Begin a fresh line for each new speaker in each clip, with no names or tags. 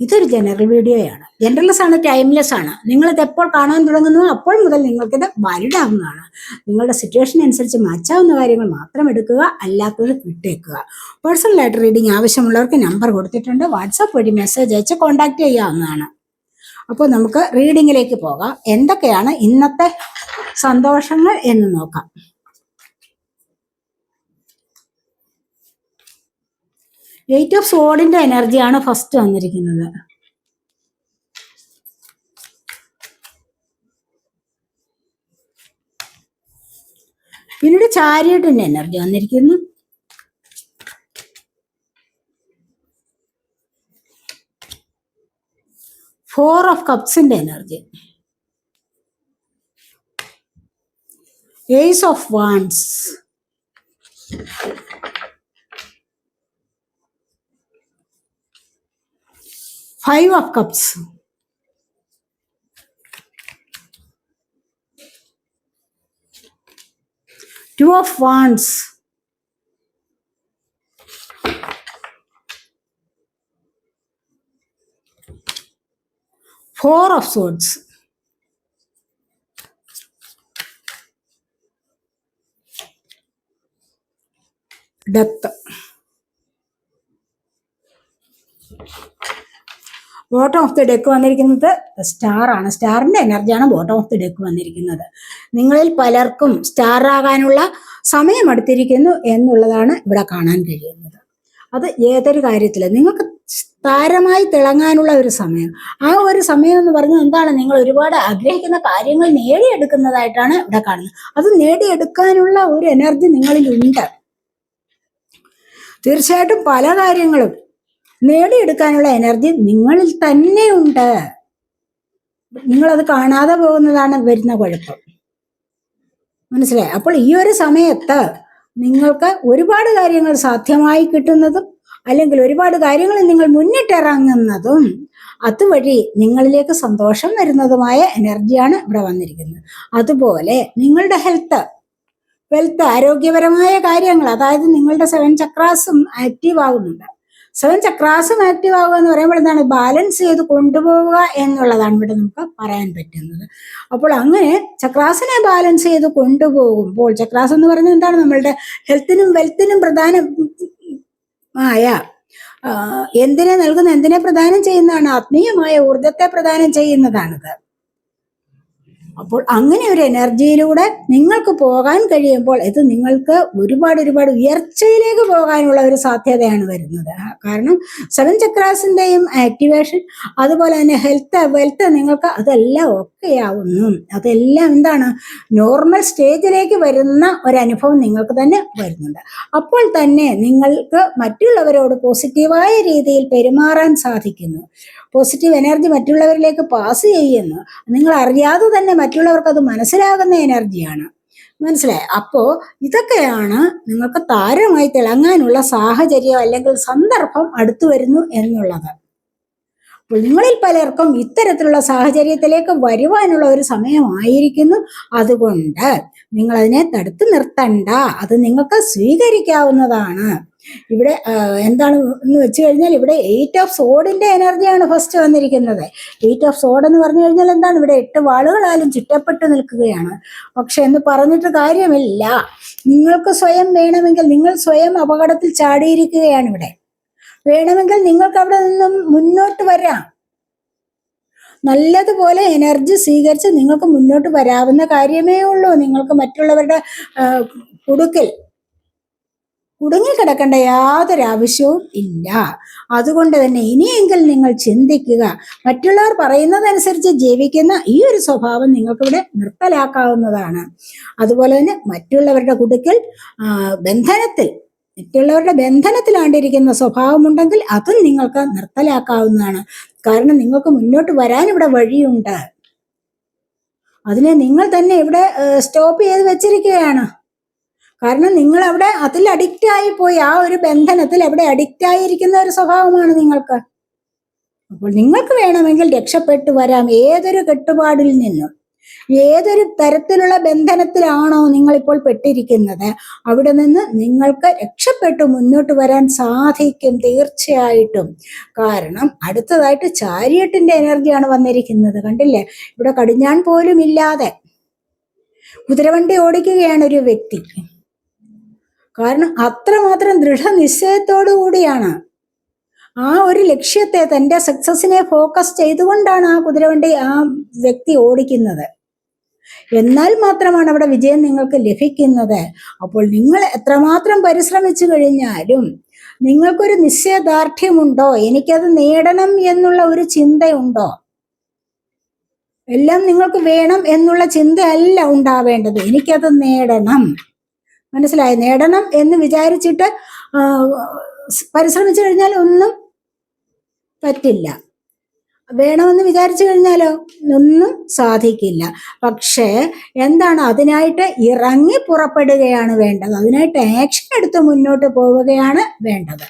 ഇതൊരു ജനറൽ വീഡിയോയാണ്. ജനറൽസ് ആണ് ടൈംലെസ് ആണ്. നിങ്ങളിത് എപ്പോൾ കാണാൻ തുടങ്ങുന്നു അപ്പോൾ മുതൽ നിങ്ങൾക്കിത് വാലിഡ് ആവുന്നതാണ്. നിങ്ങളുടെ സിറ്റുവേഷൻ അനുസരിച്ച് മാച്ചാവുന്ന കാര്യങ്ങൾ മാത്രം എടുക്കുക അല്ലാത്തത് വിട്ടേക്കുക. പേഴ്സണൽ പേഴ്സണലായിട്ട് റീഡിംഗ് ആവശ്യമുള്ളവർക്ക് നമ്പർ കൊടുത്തിട്ടുണ്ട്. വാട്സാപ്പ് വഴി മെസ്സേജ് അയച്ച് കോൺടാക്ട് ചെയ്യാവുന്നതാണ്. അപ്പോൾ നമുക്ക് റീഡിങ്ങിലേക്ക് പോകാം. എന്തൊക്കെയാണ് ഇന്നത്തെ സന്തോഷങ്ങൾ എന്ന് നോക്കാം. എയ്റ്റ് ഓഫ് സോഡിന്റെ എനർജിയാണ് ഫസ്റ്റ് വന്നിരിക്കുന്നത്. പിന്നീട് ചാരിയട്ടിന്റെ എനർജി വന്നിരിക്കുന്നു. Four of കപ്സിന്റെ energy ace of wands Five of Cups. Two of Wands. Four of Swords. Death. Bottom of the deck വന്നിരിക്കുന്നത് സ്റ്റാർ ആണ്. സ്റ്റാറിന്റെ എനർജിയാണ് ബോട്ടം ഓഫ് ദി ഡെക്ക് വന്നിരിക്കുന്നത്. നിങ്ങളിൽ പലർക്കും സ്റ്റാർ ആകാനുള്ള സമയം എന്നുള്ളതാണ് ഇവിടെ കാണാൻ കഴിയുന്നത്. അത് ഏതൊരു കാര്യത്തിൽ നിങ്ങൾക്ക് താരമായി തിളങ്ങാനുള്ള ഒരു സമയം. ആ ഒരു സമയം എന്ന് പറഞ്ഞാൽ എന്താണ്? നിങ്ങൾ ഒരുപാട് ആഗ്രഹിക്കുന്ന കാര്യങ്ങൾ നേടിയെടുക്കുന്നതായിട്ടാണ് ഇവിടെ കാണുന്നത്. അത് നേടിയെടുക്കാനുള്ള ഒരു എനർജി നിങ്ങളിൽ ഉണ്ട്. തീർച്ചയായിട്ടും പല കാര്യങ്ങളും നേടിയെടുക്കാനുള്ള എനർജി നിങ്ങളിൽ തന്നെ ഉണ്ട്. നിങ്ങളത് കാണാതെ പോകുന്നതാണ് വരുന്ന കുഴപ്പം. മനസ്സിലായി? അപ്പോൾ ഈ ഒരു സമയത്ത് നിങ്ങൾക്ക് ഒരുപാട് കാര്യങ്ങൾ സാധ്യമായി കിട്ടുന്നതും അല്ലെങ്കിൽ ഒരുപാട് കാര്യങ്ങൾ നിങ്ങൾ മുന്നിട്ടിറങ്ങുന്നതും അതുവഴി നിങ്ങളിലേക്ക് സന്തോഷം വരുന്നതുമായ എനർജിയാണ് ഇവിടെ വന്നിരിക്കുന്നത്. അതുപോലെ നിങ്ങളുടെ ഹെൽത്ത് വെൽത്ത് ആരോഗ്യപരമായ കാര്യങ്ങൾ അതായത് നിങ്ങളുടെ സെവൻ ചക്രാസും ആക്റ്റീവ് ആകുന്നുണ്ട്. സെവൻ ചക്രാസും ആക്റ്റീവ് ആവുക എന്ന് പറയുമ്പോൾ എന്താണ്? ബാലൻസ് ചെയ്ത് കൊണ്ടുപോവുക എന്നുള്ളതാണ് ഇവിടെ നമുക്ക് പറയാൻ പറ്റുന്നത്. അപ്പോൾ അങ്ങനെ ചക്രാസിനെ ബാലൻസ് ചെയ്ത് കൊണ്ടുപോകുമ്പോൾ ചക്രാസ് എന്ന് പറയുന്നത് എന്താണ്? നമ്മളുടെ ഹെൽത്തിനും വെൽത്തിനും പ്രധാനം ആയ എന്തിനെ നൽകുന്ന എന്തിനെ പ്രധാനം ചെയ്യുന്നതാണ്? ആത്മീയമായ ഊർജത്തെ പ്രധാനം ചെയ്യുന്നതാണിത്. അപ്പോൾ അങ്ങനെ ഒരു എനർജിയിലൂടെ നിങ്ങൾക്ക് പോകാൻ കഴിയുമ്പോൾ ഇത് നിങ്ങൾക്ക് ഒരുപാട് ഒരുപാട് ഉയർച്ചയിലേക്ക് പോകാനുള്ള ഒരു സാധ്യതയാണ് വരുന്നത്. കാരണം സെവൻ ചക്രാസിന്റെയും ആക്ടിവേഷൻ അതുപോലെ തന്നെ ഹെൽത്ത് വെൽത്ത് നിങ്ങൾക്ക് അതെല്ലാം ഒക്കെ ആവുന്നു അതെല്ലാം എന്താണ്? നോർമൽ സ്റ്റേജിലേക്ക് വരുന്ന ഒരു അനുഭവം നിങ്ങൾക്ക് തന്നെ വരുന്നുണ്ട്. അപ്പോൾ തന്നെ നിങ്ങൾക്ക് മറ്റുള്ളവരോട് പോസിറ്റീവായ രീതിയിൽ പെരുമാറാൻ സാധിക്കുന്നു. പോസിറ്റീവ് എനർജി മറ്റുള്ളവരിലേക്ക് പാസ് ചെയ്യുന്നു. നിങ്ങൾ അറിയാതെ തന്നെ മറ്റുള്ളവർക്ക് അത് മനസ്സിലാകുന്ന എനർജിയാണ് മനസ്സിലായി? അപ്പോ ഇതൊക്കെയാണ് നിങ്ങൾക്ക് താരമായി തിളങ്ങാനുള്ള സാഹചര്യം അല്ലെങ്കിൽ സന്ദർഭം അടുത്തു വരുന്നു എന്നുള്ളത്. അപ്പോൾ നിങ്ങളിൽ പലർക്കും ഇത്തരത്തിലുള്ള സാഹചര്യത്തിലേക്ക് വരുവാനുള്ള ഒരു സമയമായിരിക്കുന്നു. അതുകൊണ്ട് നിങ്ങൾ അതിനെ തടുത്തു നിർത്തണ്ട. അത് നിങ്ങൾക്ക് സ്വീകരിക്കാവുന്നതാണ്. ഇവിടെ എന്താണ് എന്ന് വെച്ച് കഴിഞ്ഞാൽ ഇവിടെ എയ്റ്റ് ഓഫ് സോഡിന്റെ എനർജിയാണ് ഫസ്റ്റ് വന്നിരിക്കുന്നത്. എയ്റ്റ് ഓഫ് സോഡ് എന്ന് പറഞ്ഞു കഴിഞ്ഞാൽ എന്താണ്? ഇവിടെ എട്ട് വാളുകളാലും ചുറ്റപ്പെട്ട് നിൽക്കുകയാണ്. പക്ഷെ എന്ന് പറഞ്ഞിട്ട് കാര്യമില്ല. നിങ്ങൾക്ക് സ്വയം വേണമെങ്കിൽ നിങ്ങൾ സ്വയം അപകടത്തിൽ ചാടിയിരിക്കുകയാണ് ഇവിടെ. വേണമെങ്കിൽ നിങ്ങൾക്ക് അവിടെ നിന്നും മുന്നോട്ട് വരാം. നല്ലതുപോലെ എനർജി സ്വീകരിച്ച് നിങ്ങൾക്ക് മുന്നോട്ട് വരാവുന്ന കാര്യമേ ഉള്ളൂ. നിങ്ങൾക്ക് മറ്റുള്ളവരുടെ കുടുക്കൽ കുടുങ്ങിക്കിടക്കേണ്ട യാതൊരു ആവശ്യവും ഇല്ല. അതുകൊണ്ട് തന്നെ ഇനിയെങ്കിൽ നിങ്ങൾ ചിന്തിക്കുക. മറ്റുള്ളവർ പറയുന്നതനുസരിച്ച് ജീവിക്കുന്ന ഈ ഒരു സ്വഭാവം നിങ്ങൾക്കിവിടെ നിർത്തലാക്കാവുന്നതാണ്. അതുപോലെ തന്നെ മറ്റുള്ളവരുടെ കുടുക്കിൽ ബന്ധനത്തിൽ മറ്റുള്ളവരുടെ ബന്ധനത്തിലാണ്ടിരിക്കുന്ന സ്വഭാവമുണ്ടെങ്കിൽ അതും നിങ്ങൾക്ക് നിർത്തലാക്കാവുന്നതാണ്. കാരണം നിങ്ങൾക്ക് മുന്നോട്ട് വരാൻ ഇവിടെ വഴിയുണ്ട്. അതിനെ നിങ്ങൾ തന്നെ ഇവിടെ സ്റ്റോപ്പ് ചെയ്ത് വെച്ചിരിക്കുകയാണ്. കാരണം നിങ്ങൾ അവിടെ അതിൽ അഡിക്റ്റ് ആയി പോയി ആ ഒരു ബന്ധനത്തിൽ അവിടെ അഡിക്റ്റ് ആയിരിക്കുന്ന ഒരു സ്വഭാവമാണ് നിങ്ങൾക്ക്. അപ്പോൾ നിങ്ങൾക്ക് വേണമെങ്കിൽ രക്ഷപ്പെട്ടു വരാം. ഏതൊരു കെട്ടുപാടിൽ നിന്നും ഏതൊരു തരത്തിലുള്ള ബന്ധനത്തിലാണോ നിങ്ങൾ ഇപ്പോൾ പെട്ടിരിക്കുന്നത് അവിടെ നിന്ന് നിങ്ങൾക്ക് രക്ഷപ്പെട്ടു മുന്നോട്ട് വരാൻ സാധിക്കും തീർച്ചയായിട്ടും. കാരണം അടുത്തതായിട്ട് ചാരിയട്ടിന്റെ എനർജിയാണ് വന്നിരിക്കുന്നത്. കണ്ടില്ലേ? ഇവിടെ കടിഞ്ഞാൻ പോലും ഇല്ലാതെ കുതിരവണ്ടി ഓടിക്കുകയാണ് ഒരു വ്യക്തി. കാരണം അത്രമാത്രം ദൃഢനിശ്ചയത്തോടു കൂടിയാണ്. ആ ഒരു ലക്ഷ്യത്തെ തന്റെ സക്സസിനെ ഫോക്കസ് ചെയ്തുകൊണ്ടാണ് ആ കുതിരവണ്ടി ആ വ്യക്തി ഓടിക്കുന്നത്. എന്നാൽ മാത്രമാണ് അവിടെ വിജയം നിങ്ങൾക്ക് ലഭിക്കുന്നത്. അപ്പോൾ നിങ്ങൾ എത്രമാത്രം പരിശ്രമിച്ചു കഴിഞ്ഞാലും നിങ്ങൾക്കൊരു നിശ്ചയദാർഢ്യമുണ്ടോ? എനിക്കത് നേടണം എന്നുള്ള ഒരു ചിന്തയുണ്ടോ? എല്ലാം നിങ്ങൾക്ക് വേണം എന്നുള്ള ചിന്തയല്ല ഉണ്ടാവേണ്ടത്. എനിക്കത് നേടണം. മനസ്സിലായി. നേടണം എന്ന് വിചാരിച്ചിട്ട് പരിശ്രമിച്ചു കഴിഞ്ഞാൽ ഒന്നും പറ്റില്ല. വേണമെന്ന് വിചാരിച്ചു കഴിഞ്ഞാലോ? ഒന്നും സാധിക്കില്ല. പക്ഷേ എന്താണ് അതിനായിട്ട് ഇറങ്ങി പുറപ്പെടുകയാണ് വേണ്ടത്. അതിനായിട്ട് ആക്ഷൻ എടുത്ത് മുന്നോട്ട് പോവുകയാണ് വേണ്ടത്.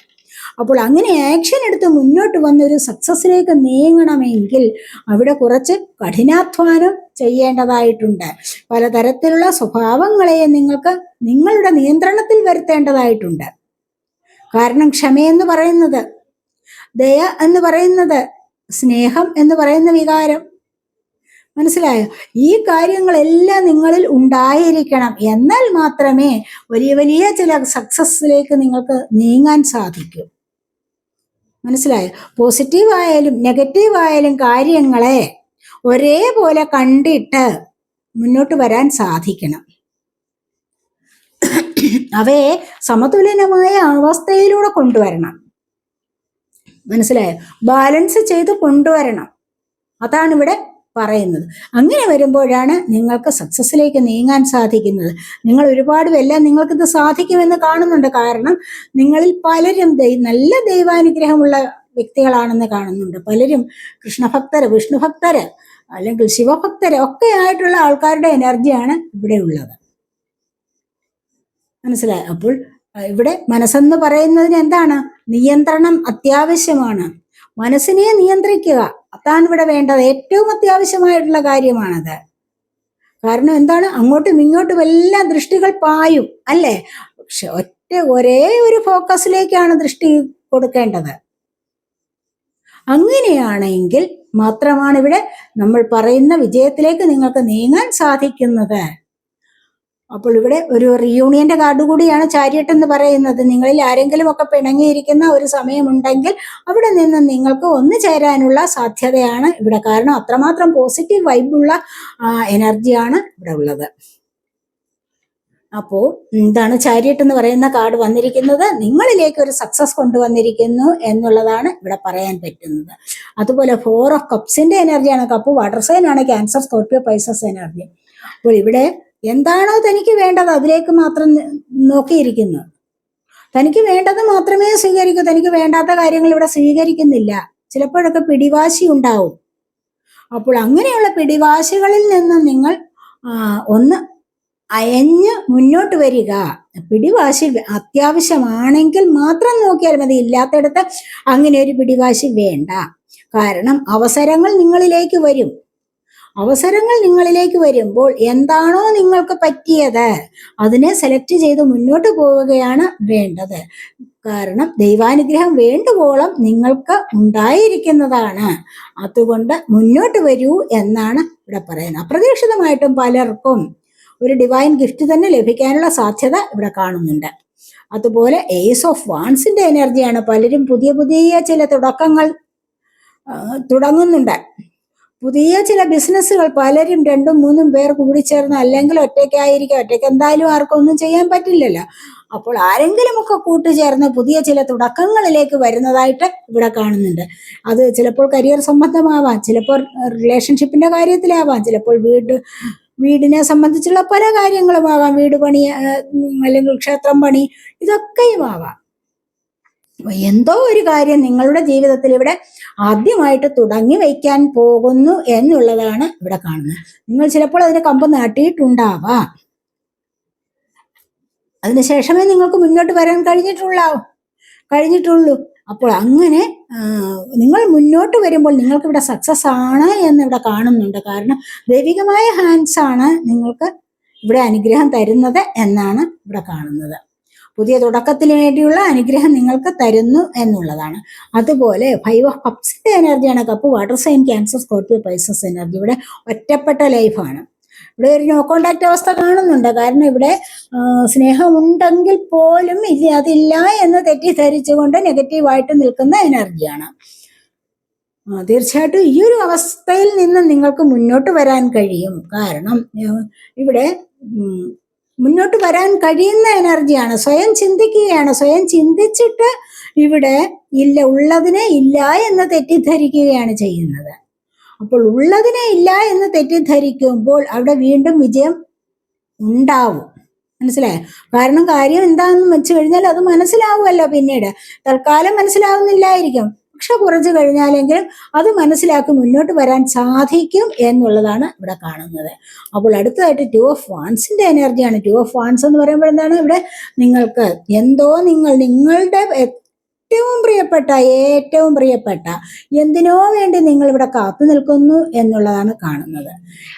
അപ്പോൾ അങ്ങനെ ആക്ഷൻ എടുത്ത് മുന്നോട്ട് വന്നൊരു സക്സസ്സിലേക്ക് നീങ്ങണമെങ്കിൽ അവിടെ കുറച്ച് കഠിനാധ്വാനം ചെയ്യേണ്ടതായിട്ടുണ്ട്. പലതരത്തിലുള്ള സ്വഭാവങ്ങളെ നിങ്ങൾക്ക് നിങ്ങളുടെ നിയന്ത്രണത്തിൽ വരുത്തേണ്ടതായിട്ടുണ്ട്. കാരണം ക്ഷമയെന്ന് പറയുന്നത് ദയ എന്ന് പറയുന്നത് സ്നേഹം എന്ന് പറയുന്ന വികാരം. മനസ്സിലായോ? ഈ കാര്യങ്ങളെല്ലാം നിങ്ങളിൽ ഉണ്ടായിരിക്കണം. എന്നാൽ മാത്രമേ വലിയ വലിയ ചില സക്സസ്സിലേക്ക് നിങ്ങൾക്ക് നീങ്ങാൻ സാധിക്കൂ. മനസ്സിലായോ? പോസിറ്റീവ് ആയാലും നെഗറ്റീവ് ആയാലും കാര്യങ്ങളെ ഒരേപോലെ കണ്ടിട്ട് മുന്നോട്ട് വരാൻ സാധിക്കണം. അവയെ സമതുലനമായ അവസ്ഥയിലൂടെ കൊണ്ടുവരണം. മനസ്സിലായോ? ബാലൻസ് ചെയ്ത് കൊണ്ടുവരണം. അതാണ് ഇവിടെ പറയുന്നത്. അങ്ങനെ വരുമ്പോഴാണ് നിങ്ങൾക്ക് സക്സസ്സിലേക്ക് നീങ്ങാൻ സാധിക്കുന്നത്. നിങ്ങൾ ഒരുപാട് എല്ലാം നിങ്ങൾക്കിത് സാധിക്കുമെന്ന് കാണുന്നുണ്ട്. കാരണം നിങ്ങളിൽ പലരും നല്ല ദൈവാനുഗ്രഹമുള്ള വ്യക്തികളാണെന്ന് കാണുന്നുണ്ട്. പലരും കൃഷ്ണഭക്തര് വിഷ്ണുഭക്തര് അല്ലെങ്കിൽ ശിവഭക്തര് ഒക്കെ ആയിട്ടുള്ള ആൾക്കാരുടെ എനർജിയാണ് ഇവിടെ ഉള്ളത്. മനസ്സിലായി? അപ്പോൾ ഇവിടെ മനസ്സെന്ന് പറയുന്നതിന് എന്താണ്? നിയന്ത്രണം അത്യാവശ്യമാണ്. മനസ്സിനെ നിയന്ത്രിക്കുക. അതാണ് ഇവിടെ വേണ്ടത് ഏറ്റവും അത്യാവശ്യമായിട്ടുള്ള കാര്യമാണത്. കാരണം എന്താണ്? അങ്ങോട്ടും ഇങ്ങോട്ടും എല്ലാ ദൃഷ്ടികൾ പായും അല്ലേ? പക്ഷെ ഒറ്റ ഒരേ ഒരു ഫോക്കസിലേക്കാണ് ദൃഷ്ടി കൊടുക്കേണ്ടത്. അങ്ങനെയാണെങ്കിൽ മാത്രമാണ് ഇവിടെ നമ്മൾ പറയുന്ന വിജയത്തിലേക്ക് നിങ്ങൾക്ക് നീങ്ങാൻ സാധിക്കുന്നത്. അപ്പോൾ ഇവിടെ ഒരു റിയൂണിയന്റെ കാർഡ് കൂടിയാണ് ചാരിയട്ട് എന്ന് പറയുന്നത്. നിങ്ങളിൽ ആരെങ്കിലും ഒക്കെ പിണങ്ങിയിരിക്കുന്ന ഒരു സമയമുണ്ടെങ്കിൽ അവിടെ നിന്ന് നിങ്ങൾക്ക് ഒന്നു ചേരാനുള്ള സാധ്യതയാണ് ഇവിടെ കാരണം അത്രമാത്രം പോസിറ്റീവ് വൈബുള്ള എനർജിയാണ് ഇവിടെ ഉള്ളത്. അപ്പോൾ എന്താണ് ചാരിയട്ട് എന്ന് പറയുന്ന കാർഡ് വന്നിരിക്കുന്നത്? നിങ്ങളിലേക്ക് ഒരു സക്സസ് കൊണ്ടുവന്നിരിക്കുന്നു എന്നുള്ളതാണ് ഇവിടെ പറയാൻ പറ്റുന്നത്. അതുപോലെ ഫോർ ഓഫ് കപ്സിന്റെ എനർജിയാണ് കപ്പ് വാട്ടർ സൈൻ ആണ് ക്യാൻസർ സ്കോർപ്പിയോ പൈസസ് എനർജി അപ്പോൾ ഇവിടെ എന്താണോ തനിക്ക് വേണ്ടത് അതിലേക്ക് മാത്രം നോക്കിയിരിക്കുന്നു. തനിക്ക് വേണ്ടത് മാത്രമേ സ്വീകരിക്കൂ. തനിക്ക് വേണ്ടാത്ത കാര്യങ്ങൾ ഇവിടെ സ്വീകരിക്കുന്നില്ല. ചിലപ്പോഴൊക്കെ പിടിവാശി ഉണ്ടാവും. അപ്പോൾ അങ്ങനെയുള്ള പിടിവാശികളിൽ നിന്ന് നിങ്ങൾ ഒന്ന് അയഞ്ഞ് മുന്നോട്ട് വരിക. പിടിവാശി അത്യാവശ്യമാണെങ്കിൽ മാത്രം നോക്കിയാൽ മതി. ഇല്ലാത്തടത്ത് അങ്ങനെ ഒരു പിടിവാശി വേണ്ട. കാരണം അവസരങ്ങൾ നിങ്ങളിലേക്ക് വരും. അവസരങ്ങൾ നിങ്ങളിലേക്ക് വരുമ്പോൾ എന്താണോ നിങ്ങൾക്ക് പറ്റിയത് അതിനെ സെലക്ട് ചെയ്ത് മുന്നോട്ട് പോവുകയാണ് വേണ്ടത്. കാരണം ദൈവാനുഗ്രഹം വേണ്ടുവോളം നിങ്ങൾക്ക് ഉണ്ടായിരിക്കുന്നതാണ്. അതുകൊണ്ട് മുന്നോട്ട് വരൂ എന്നാണ് ഇവിടെ പറയുന്നത്. അപ്രതീക്ഷിതമായിട്ടും പലർക്കും ഒരു ഡിവൈൻ ഗിഫ്റ്റ് തന്നെ ലഭിക്കാനുള്ള സാധ്യത ഇവിടെ കാണുന്നുണ്ട്. അതുപോലെ ഏസ് ഓഫ് വാൺസിന്റെ എനർജിയാണ് പലരും പുതിയ പുതിയ ചില തുടക്കങ്ങൾ തുടങ്ങുന്നുണ്ട്. പുതിയ ചില ബിസിനസ്സുകൾ പലരും രണ്ടും മൂന്നും പേർ കൂടി ചേർന്ന് അല്ലെങ്കിൽ ഒറ്റയ്ക്കായിരിക്കും. ഒറ്റയ്ക്ക് എന്തായാലും ആർക്കും ഒന്നും ചെയ്യാൻ പറ്റില്ലല്ലോ. അപ്പോൾ ആരെങ്കിലും ഒക്കെ കൂട്ടുചേർന്ന് പുതിയ ചില തുടക്കങ്ങളിലേക്ക് വരുന്നതായിട്ട് ഇവിടെ കാണുന്നുണ്ട്. അത് ചിലപ്പോൾ കരിയർ സംബന്ധമാവാം ചിലപ്പോൾ റിലേഷൻഷിപ്പിന്റെ കാര്യത്തിലാവാം ചിലപ്പോൾ വീട് വീടിനെ സംബന്ധിച്ചുള്ള പല കാര്യങ്ങളുമാവാം വീട് പണി അല്ലെങ്കിൽ ക്ഷേത്രം പണി ഇതൊക്കെയും ആവാം. എന്തോ ഒരു കാര്യം നിങ്ങളുടെ ജീവിതത്തിൽ ഇവിടെ ആദ്യമായിട്ട് തുടങ്ങി വയ്ക്കാൻ പോകുന്നു എന്നുള്ളതാണ് ഇവിടെ കാണുന്നത്. നിങ്ങൾ ചിലപ്പോൾ അതിന് കമ്പ് നാട്ടിയിട്ടുണ്ടാവാം. അതിനുശേഷമേ നിങ്ങൾക്ക് മുന്നോട്ട് വരാൻ കഴിഞ്ഞിട്ടുള്ളാവും കഴിഞ്ഞിട്ടുള്ളൂ. അപ്പോൾ അങ്ങനെ നിങ്ങൾ മുന്നോട്ട് വരുമ്പോൾ നിങ്ങൾക്ക് ഇവിടെ സക്സസ് ആണ് എന്ന് ഇവിടെ കാണുന്നുണ്ട്. കാരണം ദൈവികമായ ഹാൻഡ്സ് ആണ് നിങ്ങൾക്ക് ഇവിടെ അനുഗ്രഹം തരുന്നത് എന്നാണ് ഇവിടെ കാണുന്നത്. പുതിയ തുടക്കത്തിന് വേണ്ടിയുള്ള അനുഗ്രഹം നിങ്ങൾക്ക് തരുന്നു എന്നുള്ളതാണ്. അതുപോലെ ഫൈവ് ഓഫ് കപ്സിന്റെ എനർജിയാണ് cup water sign Cancer Scorpio Pisces energy ഇവിടെ ഒറ്റപ്പെട്ട ലൈഫാണ് ഇവിടെ ഒരു നോ കോണ്ടാക്ട് അവസ്ഥ കാണുന്നുണ്ട്. കാരണം ഇവിടെ സ്നേഹം സ്നേഹമുണ്ടെങ്കിൽ പോലും ഇല്ല അതില്ല എന്ന് തെറ്റിദ്ധരിച്ചുകൊണ്ട് നെഗറ്റീവായിട്ട് നിൽക്കുന്ന എനർജിയാണ് തീർച്ചയായിട്ടും ഈ ഒരു അവസ്ഥയിൽ നിന്ന് നിങ്ങൾക്ക് മുന്നോട്ട് വരാൻ കഴിയും. കാരണം ഇവിടെ മുന്നോട്ട് വരാൻ കഴിയുന്ന എനർജിയാണ്. സ്വയം ചിന്തിക്കുകയാണ്. സ്വയം ചിന്തിച്ചിട്ട് ഇവിടെ ഇല്ല ഉള്ളതിനെ ഇല്ല എന്ന് തെറ്റിദ്ധരിക്കുകയാണ് ചെയ്യുന്നത്. അപ്പോൾ ഉള്ളതിനെ ഇല്ല എന്ന് തെറ്റിദ്ധരിക്കുമ്പോൾ അവിടെ വീണ്ടും വിജയം ഉണ്ടാവും. മനസ്സിലായോ? കാരണം കാര്യം എന്താണെന്ന് വെച്ച് കഴിഞ്ഞാൽ അത് മനസ്സിലാവുമല്ലോ പിന്നീട്. തൽക്കാലം മനസ്സിലാവുന്നില്ലായിരിക്കും. പക്ഷെ കുറഞ്ഞു കഴിഞ്ഞാലെങ്കിലും അത് മനസ്സിലാക്കി മുന്നോട്ട് വരാൻ സാധിക്കും എന്നുള്ളതാണ് ഇവിടെ കാണുന്നത്. അപ്പോൾ അടുത്തതായിട്ട് ടു ഓഫ് വാൻസിന്റെ എനർജിയാണ്. ടു ഓഫ് വാൻസ് എന്ന് പറയുമ്പോൾ എന്താണ്? ഇവിടെ നിങ്ങൾക്ക് എന്തോ നിങ്ങൾ നിങ്ങളുടെ ഏറ്റവും പ്രിയപ്പെട്ട ഏറ്റവും പ്രിയപ്പെട്ട എന്തിനോ വേണ്ടി നിങ്ങൾ ഇവിടെ കാത്തു നിൽക്കുന്നു എന്നുള്ളതാണ് കാണുന്നത്.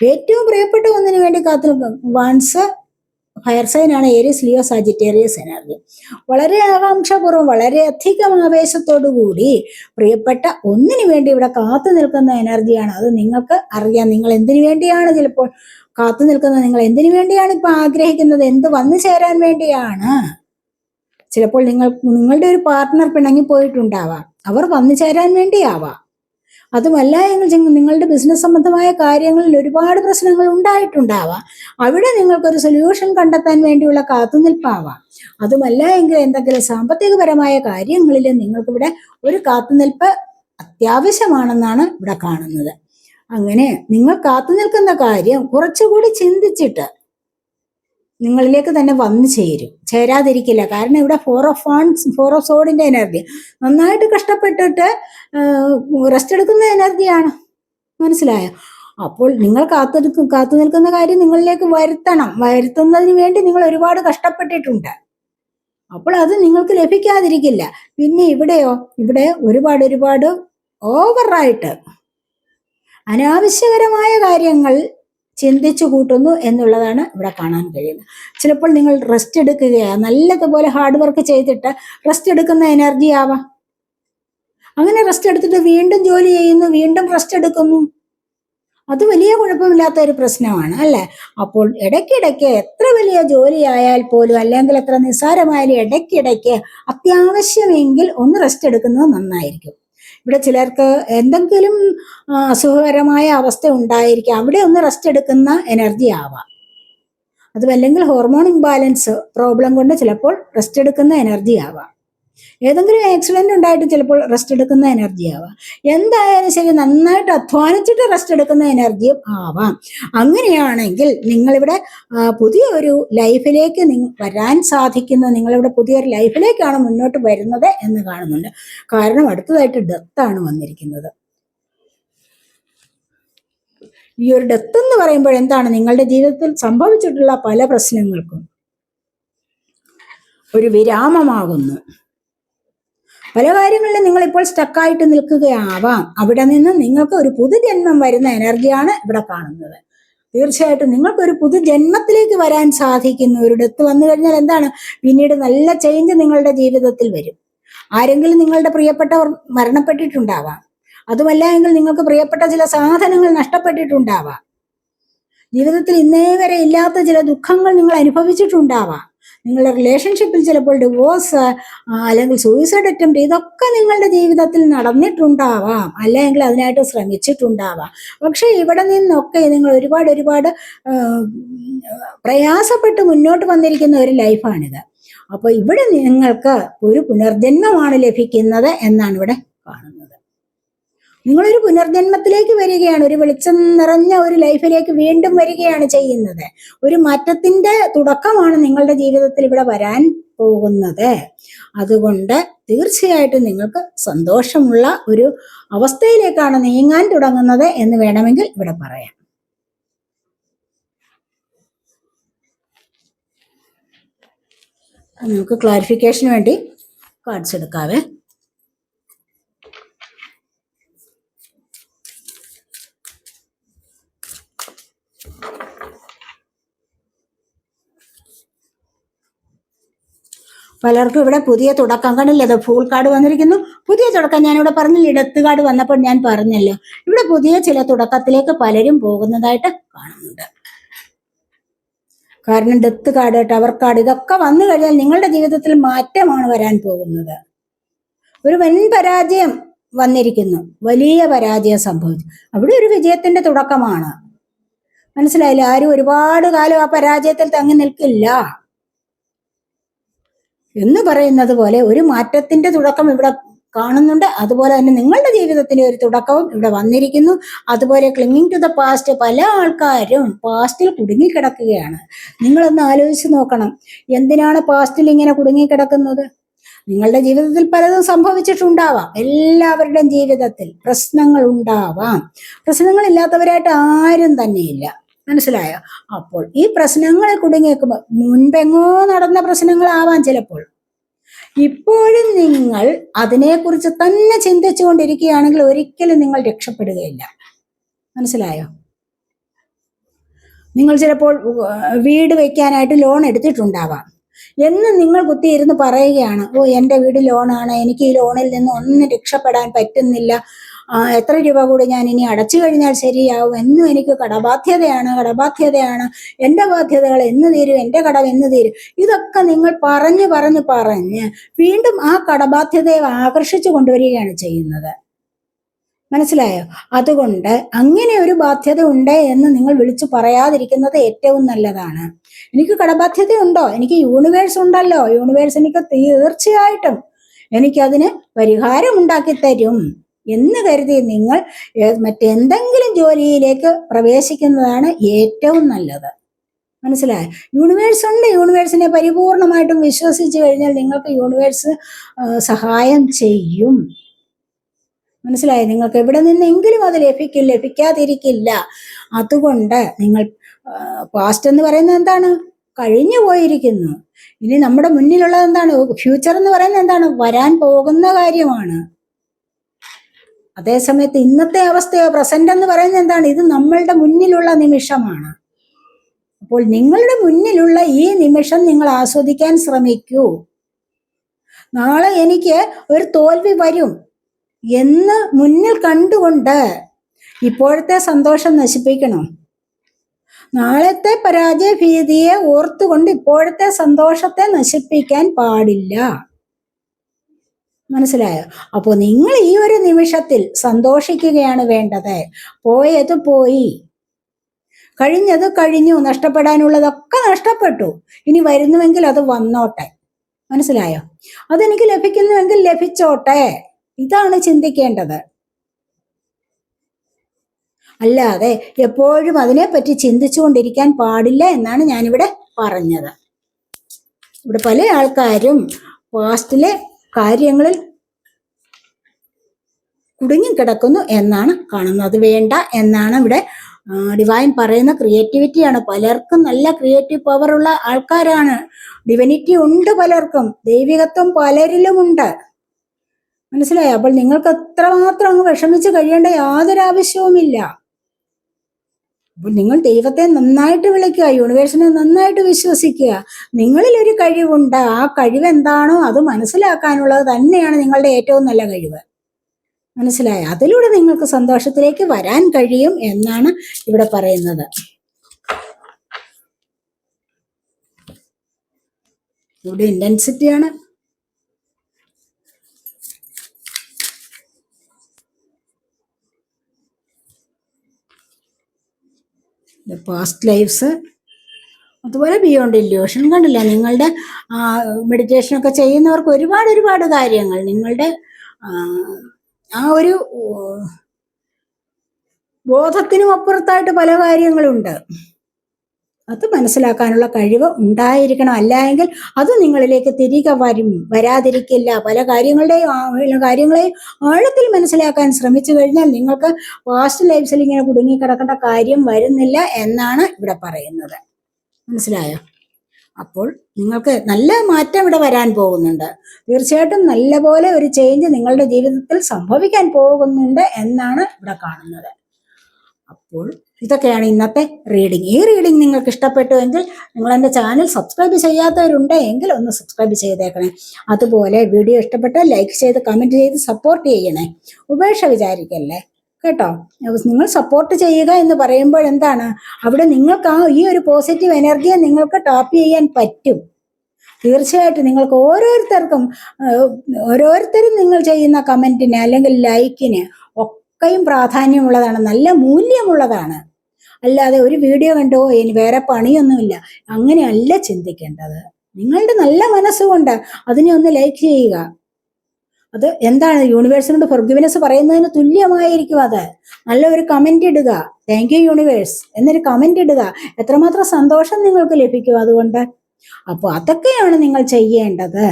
ഏറ്റവും പ്രിയപ്പെട്ട ഒന്നിനു വേണ്ടി കാത്തു നിൽക്കും. വാൺസ് ഫയർ സൈൻ ആണ് ഏരിയസ് ലിയോ സാജിറ്റേറിയസ് എനർജി വളരെ ആകാംക്ഷപൂർവം വളരെയധികം ആവേശത്തോടു കൂടി പ്രിയപ്പെട്ട ഒന്നിനു വേണ്ടി ഇവിടെ കാത്തു നിൽക്കുന്ന എനർജിയാണ് അത് നിങ്ങൾക്ക് അറിയാം. നിങ്ങൾ എന്തിനു വേണ്ടിയാണ് ചിലപ്പോൾ കാത്തു നിൽക്കുന്നത്? നിങ്ങൾ എന്തിനു വേണ്ടിയാണ് ഇപ്പൊ ആഗ്രഹിക്കുന്നത്? എന്ത് വന്നു ചേരാൻ വേണ്ടിയാണ്? ചിലപ്പോൾ നിങ്ങൾ നിങ്ങളുടെ ഒരു പാർട്ട്ണർ പിണങ്ങി പോയിട്ടുണ്ടാവാം അവർ വന്നു ചേരാൻ വേണ്ടിയാവാം. അതുമല്ല എങ്കിൽ നിങ്ങളുടെ ബിസിനസ് സംബന്ധമായ കാര്യങ്ങളിൽ ഒരുപാട് പ്രശ്നങ്ങൾ ഉണ്ടായിട്ടുണ്ടാവാം. അവിടെ നിങ്ങൾക്കൊരു സൊല്യൂഷൻ കണ്ടെത്താൻ വേണ്ടിയുള്ള കാത്തുനിൽപ്പാവാം അതുമല്ല എങ്കിൽ എന്തെങ്കിലും സാമ്പത്തികപരമായ കാര്യങ്ങളിൽ നിങ്ങൾക്കിവിടെ ഒരു കാത്തുനിൽപ്പ് അത്യാവശ്യമാണെന്നാണ് ഇവിടെ കാണുന്നത്. അങ്ങനെ നിങ്ങൾ കാത്തുനിൽക്കുന്ന കാര്യം കുറച്ചുകൂടി ചിന്തിച്ചിട്ട് നിങ്ങളിലേക്ക് തന്നെ വന്നു ചേരും. ചേരാതിരിക്കില്ല. കാരണം ഇവിടെ ഫോർ ഓഫ് ഫോൺസ് ഫോർ ഓഫ് സോഡിന്റെ എനർജി നന്നായിട്ട് കഷ്ടപ്പെട്ടിട്ട് റെസ്റ്റ് എടുക്കുന്ന എനർജിയാണ് മനസ്സിലായോ? അപ്പോൾ നിങ്ങൾ കാത്തു കാത്തു നിൽക്കുന്ന കാര്യം നിങ്ങളിലേക്ക് വരുത്തണം. വരുത്തുന്നതിന് വേണ്ടി നിങ്ങൾ ഒരുപാട് കഷ്ടപ്പെട്ടിട്ടുണ്ട്. അപ്പോൾ അത് നിങ്ങൾക്ക് ലഭിക്കാതിരിക്കില്ല. പിന്നെ ഇവിടെയോ? ഇവിടെ ഒരുപാട് ഒരുപാട് ഓവറായിട്ട് അനാവശ്യകരമായ കാര്യങ്ങൾ ചിന്തിച്ചു കൂട്ടുന്നു എന്നുള്ളതാണ് ഇവിടെ കാണാൻ കഴിയുന്നത്. ചിലപ്പോൾ നിങ്ങൾ റെസ്റ്റ് എടുക്കുകയാണ് നല്ലതുപോലെ ഹാർഡ് വർക്ക് ചെയ്തിട്ട് റെസ്റ്റ് എടുക്കുന്ന എനർജി ആവാം. അങ്ങനെ റെസ്റ്റ് എടുത്തിട്ട് വീണ്ടും ജോലി ചെയ്യുന്നു വീണ്ടും റെസ്റ്റ് എടുക്കുന്നു. അത് വലിയ കുഴപ്പമില്ലാത്ത ഒരു പ്രശ്നമാണ് അല്ലെ? അപ്പോൾ ഇടയ്ക്കിടയ്ക്ക് എത്ര വലിയ ജോലി ആയാൽ പോലും അല്ലെങ്കിൽ എത്ര നിസ്സാരമായാലും ഇടയ്ക്കിടയ്ക്ക് അത്യാവശ്യമെങ്കിൽ ഒന്ന് റെസ്റ്റ് എടുക്കുന്നത് നന്നായിരിക്കും. ഇവിടെ ചിലർക്ക് എന്തെങ്കിലും അസുഖകരമായ അവസ്ഥ ഉണ്ടായിരിക്കാം. അവിടെ ഒന്ന് റെസ്റ്റ് എടുക്കുന്ന എനർജി ആവാം. അതും അല്ലെങ്കിൽ ഹോർമോൺ ഇംബാലൻസ് പ്രോബ്ലം കൊണ്ട് ചിലപ്പോൾ റെസ്റ്റ് എടുക്കുന്ന എനർജി ആവാം. ഏതെങ്കിലും ആക്സിഡന്റ് ഉണ്ടായിട്ട് ചിലപ്പോൾ റെസ്റ്റ് എടുക്കുന്ന എനർജി ആവാം. എന്തായാലും ശരി നന്നായിട്ട് അധ്വാനിച്ചിട്ട് റെസ്റ്റ് എടുക്കുന്ന എനർജിയും ആവാം. അങ്ങനെയാണെങ്കിൽ നിങ്ങളിവിടെ പുതിയ ഒരു ലൈഫിലേക്ക് വരാൻ സാധിക്കുന്ന നിങ്ങളിവിടെ പുതിയൊരു ലൈഫിലേക്കാണ് മുന്നോട്ട് വരുന്നത് എന്ന് കാണുന്നുണ്ട്. കാരണം അടുത്തതായിട്ട് ഡെത്താണ് വന്നിരിക്കുന്നത്. ഈ ഒരു ഡെത്ത് എന്ന് പറയുമ്പോൾ എന്താണ്? നിങ്ങളുടെ ജീവിതത്തിൽ സംഭവിച്ചിട്ടുള്ള പല പ്രശ്നങ്ങൾക്കും ഒരു വിരാമമാകുന്നു. പല കാര്യങ്ങളിലും നിങ്ങൾ ഇപ്പോൾ സ്റ്റക്കായിട്ട് നിൽക്കുകയാവാം. അവിടെ നിന്ന് നിങ്ങൾക്ക് ഒരു പുതുജന്മം വരുന്ന എനർജിയാണ് ഇവിടെ കാണുന്നത്. തീർച്ചയായിട്ടും നിങ്ങൾക്ക് ഒരു പുതുജന്മത്തിലേക്ക് വരാൻ സാധിക്കുന്നു. ഒരു ഡെത്ത് വന്നു കഴിഞ്ഞാൽ എന്താണ്? പിന്നീട് നല്ല ചേഞ്ച് നിങ്ങളുടെ ജീവിതത്തിൽ വരും. ആരെങ്കിലും നിങ്ങളുടെ പ്രിയപ്പെട്ടവർ മരണപ്പെട്ടിട്ടുണ്ടാവാം. അതുമല്ല എങ്കിൽ നിങ്ങൾക്ക് പ്രിയപ്പെട്ട ചില സാധനങ്ങൾ നഷ്ടപ്പെട്ടിട്ടുണ്ടാവാം. ജീവിതത്തിൽ ഇന്നേ വരെ ഇല്ലാത്ത ചില ദുഃഖങ്ങൾ നിങ്ങൾ അനുഭവിച്ചിട്ടുണ്ടാവാം. നിങ്ങളുടെ റിലേഷൻഷിപ്പിൽ ചിലപ്പോൾ ഡിവോഴ്സ് അല്ലെങ്കിൽ സൂയിസൈഡ് അറ്റംപ്റ്റ് ഇതൊക്കെ നിങ്ങളുടെ ജീവിതത്തിൽ നടന്നിട്ടുണ്ടാവാം. അല്ലെങ്കിൽ അതിനായിട്ട് ശ്രമിച്ചിട്ടുണ്ടാവാം. പക്ഷെ ഇവിടെ നിന്നൊക്കെ നിങ്ങൾ ഒരുപാട് ഒരുപാട് പ്രയാസപ്പെട്ട് മുന്നോട്ട് വന്നിരിക്കുന്ന ഒരു ലൈഫാണിത് അപ്പോൾ ഇവിടെ നിങ്ങൾക്ക് ഒരു പുനർജന്മമാണ് ലഭിക്കുന്നത് എന്നാണ് ഇവിടെ കാണുന്നത്. നിങ്ങളൊരു പുനർജന്മത്തിലേക്ക് വരികയാണ് ഒരു വെളിച്ചം നിറഞ്ഞ ഒരു ലൈഫിലേക്ക് വീണ്ടും വരികയാണ് ചെയ്യുന്നത്. ഒരു മാറ്റത്തിന്റെ തുടക്കമാണ് നിങ്ങളുടെ ജീവിതത്തിൽ ഇവിടെ വരാൻ പോകുന്നത്. അതുകൊണ്ട് തീർച്ചയായിട്ടും നിങ്ങൾക്ക് സന്തോഷമുള്ള ഒരു അവസ്ഥയിലേക്കാണ് നീങ്ങാൻ തുടങ്ങുന്നത് എന്ന് വേണമെങ്കിൽ ഇവിടെ പറയാം. നമുക്ക് ക്ലാരിഫിക്കേഷന് വേണ്ടി കാർഡ്സ് എടുക്കാവേ. പലർക്കും ഇവിടെ പുതിയ തുടക്കം കണ്ടില്ലേ? അത് ഫുൾ കാർഡ് വന്നിരിക്കുന്നു. പുതിയ തുടക്കം ഞാനിവിടെ പറഞ്ഞില്ല? ഇടത്ത് കാർഡ് വന്നപ്പോൾ ഞാൻ പറഞ്ഞല്ലോ. ഇവിടെ പുതിയ ചില തുടക്കത്തിലേക്ക് പലരും പോകുന്നതായിട്ട് കാണുന്നുണ്ട്. കാരണം ഡെത്ത് കാർഡ് ടവർ കാർഡ് ഇതൊക്കെ വന്നു കഴിഞ്ഞാൽ നിങ്ങളുടെ ജീവിതത്തിൽ മാറ്റമാണ് വരാൻ പോകുന്നത്. ഒരു വൻ പരാജയം വന്നിരിക്കുന്നു. വലിയ പരാജയം സംഭവിച്ചു. അവിടെ ഒരു വിജയത്തിന്റെ തുടക്കമാണ്. മനസ്സിലായില്ല? ആരും ഒരുപാട് കാലം ആ പരാജയത്തിൽ തങ്ങി നിൽക്കില്ല. എന്ന് പറയുന്നത് പോലെ ഒരു മാറ്റത്തിന്റെ തുടക്കം ഇവിടെ കാണുന്നുണ്ട്. അതുപോലെ തന്നെ നിങ്ങളുടെ ജീവിതത്തിന്റെ ഒരു തുടക്കവും ഇവിടെ വന്നിരിക്കുന്നു. അതുപോലെ ക്ലിങ്ങിങ് ടു ദ പാസ്റ്റ് പല ആൾക്കാരും പാസ്റ്റിൽ കുടുങ്ങിക്കിടക്കുകയാണ്. നിങ്ങളൊന്ന് ആലോചിച്ച് നോക്കണം. എന്തിനാണ് പാസ്റ്റിൽ ഇങ്ങനെ കുടുങ്ങിക്കിടക്കുന്നത്? നിങ്ങളുടെ ജീവിതത്തിൽ പലതും സംഭവിച്ചിട്ടുണ്ടാവാം. എല്ലാവരുടെയും ജീവിതത്തിൽ പ്രശ്നങ്ങൾ ഉണ്ടാവാം. പ്രശ്നങ്ങളില്ലാത്തവരായിട്ട് ആരും തന്നെയില്ല. മനസ്സിലായോ? അപ്പോൾ ഈ പ്രശ്നങ്ങളെ കുടുങ്ങിയേക്കുമ്പോൾ മുൻപെങ്ങോ നടന്ന പ്രശ്നങ്ങളാവാം ചിലപ്പോൾ. ഇപ്പോഴും നിങ്ങൾ അതിനെക്കുറിച്ച് തന്നെ ചിന്തിച്ചുകൊണ്ടിരിക്കുകയാണെങ്കിൽ ഒരിക്കലും നിങ്ങൾ രക്ഷപ്പെടുകയില്ല. മനസ്സിലായോ? നിങ്ങൾ ചിലപ്പോൾ വീട് വെക്കാനായിട്ട് ലോൺ എടുത്തിട്ടുണ്ടാവാം. എന്ന് നിങ്ങൾ കുത്തിയിരുന്ന് പറയുകയാണ് ഓ എന്റെ വീട് ലോണാണ് എനിക്ക് ഈ ലോണിൽ നിന്ന് ഒന്നും രക്ഷപ്പെടാൻ പറ്റുന്നില്ല. എത്ര രൂപ കൂടി ഞാൻ ഇനി അടച്ചു കഴിഞ്ഞാൽ ശരിയാവും എന്നും എനിക്ക് കടബാധ്യതയാണ് കടബാധ്യതയാണ്. എന്റെ ബാധ്യതകൾ എന്ന് തീരും എന്റെ കടം എന്ന് തീരും. ഇതൊക്കെ നിങ്ങൾ പറഞ്ഞു പറഞ്ഞു പറഞ്ഞ് വീണ്ടും ആ കടബാധ്യതയെ ആകർഷിച്ചു കൊണ്ടുവരികയാണ് ചെയ്യുന്നത്. മനസ്സിലായോ? അതുകൊണ്ട് അങ്ങനെ ഒരു ബാധ്യത ഉണ്ട് എന്ന് നിങ്ങൾ വിളിച്ചു പറയാതിരിക്കുന്നത് ഏറ്റവും നല്ലതാണ്. എനിക്ക് കടബാധ്യത ഉണ്ടോ എനിക്ക് യൂണിവേഴ്സ് ഉണ്ടല്ലോ. യൂണിവേഴ്സ് എനിക്ക് തീർച്ചയായിട്ടും എനിക്കതിന് പരിഹാരം ഉണ്ടാക്കി തരും എന്ന് കരുതി നിങ്ങൾ മറ്റെന്തെങ്കിലും ജോലിയിലേക്ക് പ്രവേശിക്കുന്നതാണ് ഏറ്റവും നല്ലത്. മനസ്സിലായോ? യൂണിവേഴ്സ് ഉണ്ട്. യൂണിവേഴ്സിനെ പരിപൂർണമായിട്ടും വിശ്വസിച്ച് കഴിഞ്ഞാൽ നിങ്ങൾക്ക് യൂണിവേഴ്സ് സഹായം ചെയ്യും. മനസ്സിലായി? നിങ്ങൾക്ക് എവിടെ നിന്നെങ്കിലും അത് ലഭിക്കും. ലഭിക്കാതിരിക്കില്ല. അതുകൊണ്ട് നിങ്ങൾ പാസ്റ്റ് എന്ന് പറയുന്നത് എന്താണ്? കഴിഞ്ഞു പോയിരിക്കുന്നു. ഇനി നമ്മുടെ മുന്നിലുള്ളത് എന്താണ്? ഫ്യൂച്ചർ എന്ന് പറയുന്നത് എന്താണ്? വരാൻ പോകുന്ന കാര്യമാണ്. അതേസമയത്ത് ഇന്നത്തെ അവസ്ഥയോ പ്രസന്റ് എന്ന് പറയുന്നത് എന്താണ്? ഇത് നമ്മളുടെ മുന്നിലുള്ള നിമിഷമാണ്. അപ്പോൾ നിങ്ങളുടെ മുന്നിലുള്ള ഈ നിമിഷം നിങ്ങൾ ആസ്വദിക്കാൻ ശ്രമിക്കൂ. നാളെ എനിക്ക് ഒരു തോൽവി വരും എന്ന് മുന്നിൽ കണ്ടുകൊണ്ട് ഇപ്പോഴത്തെ സന്തോഷം നശിപ്പിക്കണം. നാളത്തെ പരാജയ ഭീതിയെ ഓർത്തുകൊണ്ട് ഇപ്പോഴത്തെ സന്തോഷത്തെ നശിപ്പിക്കാൻ പാടില്ല. മനസ്സിലായോ? അപ്പോൾ നിങ്ങൾ ഈ ഒരു നിമിഷത്തിൽ സന്തോഷിക്കുകയാണ് വേണ്ടത്. പോയത് പോയി. കഴിഞ്ഞത് കഴിഞ്ഞു. നഷ്ടപ്പെടാനുള്ളതൊക്കെ നഷ്ടപ്പെട്ടു. ഇനി വരുന്നുവെങ്കിൽ അത് വന്നോട്ടെ. മനസ്സിലായോ? അതെനിക്ക് ലഭിക്കുന്നുവെങ്കിൽ ലഭിച്ചോട്ടെ. ഇതാണ് ചിന്തിക്കേണ്ടത്. അല്ലാതെ എപ്പോഴും അതിനെപ്പറ്റി ചിന്തിച്ചുകൊണ്ടിരിക്കാൻ പാടില്ല എന്നാണ് ഞാനിവിടെ പറഞ്ഞത്. ഇവിടെ പല ആൾക്കാരും പാസ്റ്റിലെ കാര്യങ്ങളിൽ കുടുങ്ങിക്കിടക്കുന്നു എന്നാണ് കാണുന്നത്. വേണ്ട എന്നാണ് ഇവിടെ ഡിവൈൻ പറയുന്ന ക്രിയേറ്റിവിറ്റിയാണ് പലർക്കും നല്ല ക്രിയേറ്റീവ് പവർ ഉള്ള ആൾക്കാരാണ്. ഡിവിനിറ്റി ഉണ്ട് പലർക്കും. ദൈവികത്വം പലരിലുമുണ്ട്. മനസ്സിലായോ? അപ്പോൾ നിങ്ങൾക്ക് എത്രമാത്രം അങ്ങ് വിഷമിച്ച് കഴിയേണ്ട യാതൊരു ആവശ്യവുമില്ല അപ്പോൾ നിങ്ങൾ ദൈവത്തെ നന്നായിട്ട് വിളിക്കുക യൂണിവേഴ്സിനെ നന്നായിട്ട് വിശ്വസിക്കുക. നിങ്ങളിൽ ഒരു കഴിവുണ്ട് ആ കഴിവ് എന്താണോ അത് മനസ്സിലാക്കാനുള്ളത് തന്നെയാണ് നിങ്ങളുടെ ഏറ്റവും നല്ല കഴിവ്. മനസ്സിലായ? അതിലൂടെ നിങ്ങൾക്ക് സന്തോഷത്തിലേക്ക് വരാൻ കഴിയും എന്നാണ് ഇവിടെ പറയുന്നത്. ഇവിടെ ഇന്റൻസിറ്റിയാണ് പാസ്റ്റ് ലൈഫ്സ് അതുപോലെ ബിയോണ്ട് ഇല്യൂഷൻ കണ്ടില്ല? നിങ്ങളുടെ മെഡിറ്റേഷനൊക്കെ ചെയ്യുന്നവർക്ക് ഒരുപാട് ഒരുപാട് കാര്യങ്ങൾ. നിങ്ങളുടെ ആ, ഒരു ബോധത്തിനും അപ്പുറത്തായിട്ട് പല കാര്യങ്ങളുണ്ട്. അത് മനസ്സിലാക്കാനുള്ള കഴിവ് ഉണ്ടായിരിക്കണം. അല്ലായെങ്കിൽ അത് നിങ്ങളിലേക്ക് തിരികെ വരും. വരാതിരിക്കില്ല. പല കാര്യങ്ങളുടെയും കാര്യങ്ങളെയും ആഴത്തിൽ മനസ്സിലാക്കാൻ ശ്രമിച്ചു കഴിഞ്ഞാൽ നിങ്ങൾക്ക് പാസ്റ്റ് ലൈഫ്സിൽ ഇങ്ങനെ കുടുങ്ങിക്കിടക്കേണ്ട കാര്യം വരുന്നില്ല എന്നാണ് ഇവിടെ പറയുന്നത്. മനസ്സിലായോ? അപ്പോൾ നിങ്ങൾക്ക് നല്ല മാറ്റം ഇവിടെ വരാൻ പോകുന്നുണ്ട്. തീർച്ചയായിട്ടും നല്ലപോലെ ഒരു ചേഞ്ച് നിങ്ങളുടെ ജീവിതത്തിൽ സംഭവിക്കാൻ പോകുന്നുണ്ട് എന്നാണ് ഇവിടെ കാണുന്നത്. അപ്പോൾ ഇതൊക്കെയാണ് ഇന്നത്തെ റീഡിംഗ് ഈ റീഡിംഗ് നിങ്ങൾക്ക് ഇഷ്ടപ്പെട്ടുവെങ്കിൽ നിങ്ങൾ എന്റെ ചാനൽ സബ്സ്ക്രൈബ് ചെയ്യാത്തവരുണ്ട് എങ്കിൽ ഒന്ന് സബ്സ്ക്രൈബ് ചെയ്തേക്കണേ. അതുപോലെ വീഡിയോ ഇഷ്ടപ്പെട്ട ലൈക്ക് ചെയ്ത് കമന്റ് ചെയ്ത് സപ്പോർട്ട് ചെയ്യണേ. ഉപേക്ഷ വിചാരിക്കല്ലേ? കേട്ടോ? നിങ്ങൾ സപ്പോർട്ട് ചെയ്യുക എന്ന് പറയുമ്പോൾ എന്താണ്? അവിടെ നിങ്ങൾക്ക് ആ ഈ ഒരു പോസിറ്റീവ് എനർജിയെ നിങ്ങൾക്ക് ടാപ്പ് ചെയ്യാൻ പറ്റും. തീർച്ചയായിട്ടും നിങ്ങൾക്ക് ഓരോരുത്തർക്കും ഓരോരുത്തരും നിങ്ങൾ ചെയ്യുന്ന കമന്റിന് അല്ലെങ്കിൽ ലൈക്കിന് ഒക്കെയും പ്രാധാന്യമുള്ളതാണ് നല്ല മൂല്യമുള്ളതാണ്. അല്ലാതെ ഒരു വീഡിയോ കണ്ടോ? ഇനി വേറെ പണിയൊന്നുമില്ല. അങ്ങനെയല്ല ചിന്തിക്കേണ്ടത്. നിങ്ങളുടെ നല്ല മനസ്സുകൊണ്ട് അതിനെ ഒന്ന് ലൈക്ക് ചെയ്യുക. അത് എന്താണ്? യൂണിവേഴ്സിനോട് ഫൊർഗിവിനെസ് പറയുന്നതിന് തുല്യമായിരിക്കും അത്. നല്ല ഒരു കമന്റ് ഇടുക. താങ്ക് യു യൂണിവേഴ്സ് എന്നൊരു കമന്റ് ഇടുക. എത്രമാത്രം സന്തോഷം നിങ്ങൾക്ക് ലഭിക്കും അതുകൊണ്ട്. അപ്പോൾ അതൊക്കെയാണ് നിങ്ങൾ ചെയ്യേണ്ടത്.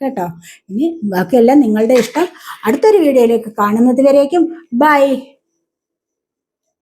കേട്ടോ? ഇനി ബാക്കിയെല്ലാം നിങ്ങളുടെ ഇഷ്ടം. അടുത്തൊരു വീഡിയോയിലേക്ക് കാണുന്നത് വരേക്കും. ബൈ